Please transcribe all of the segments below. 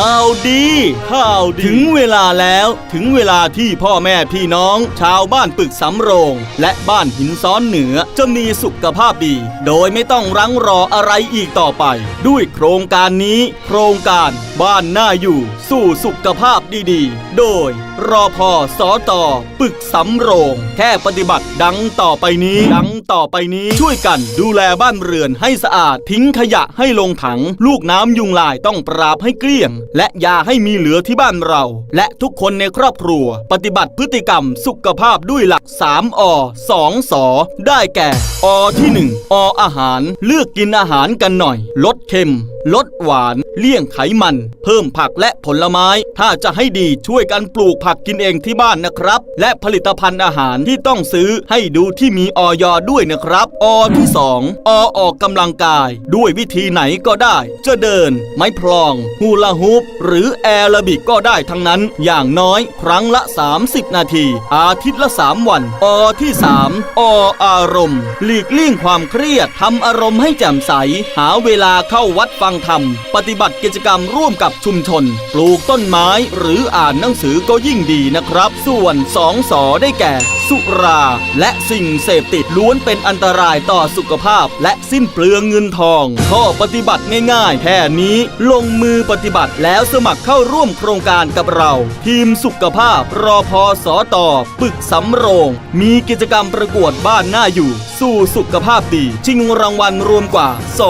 ข่าวดีข่าวดีถึงเวลาแล้วถึงเวลาที่พ่อแม่พี่น้อง ชาวบ้านปึกสำโรง และบ้านหินซ้อนเหนือจะมีสุขภาพดี โดยไม่ต้องรั้งรออะไรอีกต่อไป ด้วยโครงการนี้ โครงการบ้านน่าอยู่สู่สุขภาพดีๆ โดยรอพอสอตอปึกสำโรง แค่ปฏิบัติดังต่อไปนี้ดังต่อไปนี้ช่วยกันดูแลบ้านเรือนให้สะอาด ทิ้งขยะให้ลงถัง ลูกน้ำยุงลายต้องปราบให้เกลี้ยงและอย่าให้มีเหลือที่บ้านเรา และทุกคนในครอบครัว ปฏิบัติพฤติกรรมสุขภาพด้วยหลัก 3อ2สอได้แก่ อที่ 1 ออาหาร เลือกกินอาหารกันหน่อย ลดเค็ม ลดหวาน เลี่ยงไขมัน เพิ่มผักและผลไม้ ถ้าจะให้ดีช่วยกันปลูกผักกินเองที่บ้านนะครับ และผลิตภัณฑ์อาหารที่ต้องซื้อให้ดูที่มีออยด้วยนะครับอที่2ออออกกำลังกาย ด้วยวิธีไหนก็ได้ จะเดิน ไม้พลอง ฮูลาฮูปหรือแอโรบิกก็ได้ทั้งนั้น อย่างน้อยครั้งละ 30 นาที อาทิตย์ละ 3 วันอที่ 3 ออารมณ์ หลีกเลี่ยงความเครียดทำอารมณ์ให้แจ่มใส หาเวลาเข้าวัดฟังธรรม ปฏิบัติกิจกรรมร่วมกับชุมชน ปลูกต้นไม้หรืออ่านหนังสือก็ยิ่งดีนะครับ ส่วนสองสอได้แก่ สุรา และสิ่งเสพติดล้วนเป็นอันตรายต่อสุขภาพ และสิ้นเปลืองเงินทองข้อปฏิบัติง่ายๆ แค่นี้ลงมือปฏิบัติแล้วสมัครเข้าร่วมโครงการกับเรา ทีมสุขภาพรอพอสอต่อปึกสำโรง มีกิจกรรมประกวดบ้านหน้าอยู่ สู่สุขภาพดี ชิงรางวัลรวมกว่า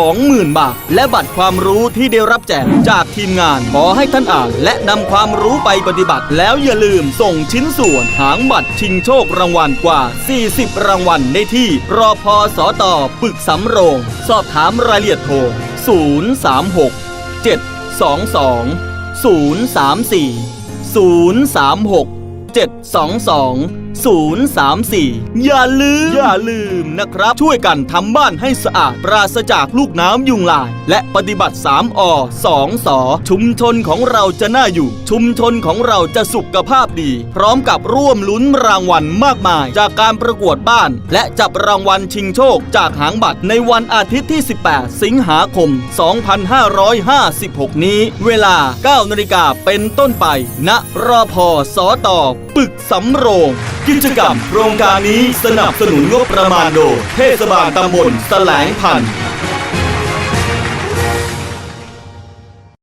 20,000 บาท และบัตรความรู้ที่ได้รับแจกจากทีมงาน ขอให้ท่านอ่าน และนำความรู้ไปปฏิบัติ แล้วอย่าลืมส่งชิ้นส่วนหางบัตรชิงโชครางางวัลกว่า 40 รางวัลได้ที่รอพอสอตอปึกสำโรง สอบถามรายละเอียดโทร 036 722 034 036 722 034 อย่าลืม อย่าลืมนะครับ ช่วยกันทำบ้านให้สะอาดปราศจากลูกน้ำยุงลาย และปฏิบัติ 3อ2สอชุมชนของเราจะน่าอยู่ ชุมชนของเราจะสุขภาพดี พร้อมกับร่วมลุ้นรางวัลมากมาย จากการประกวดบ้าน และจับรางวัลชิงโชคจากหางบัตรในวันอาทิตย์ที่ 18 สิงหาคม 2556 นี้ เวลา 9 นาฬิกาเป็นต้นไปณรอพอสอตอปึกสำโรงกิจกรรมโครงการนี้สนับสนุนงบประมาณโดยเทศบาลตำบลแสลงพันธุ์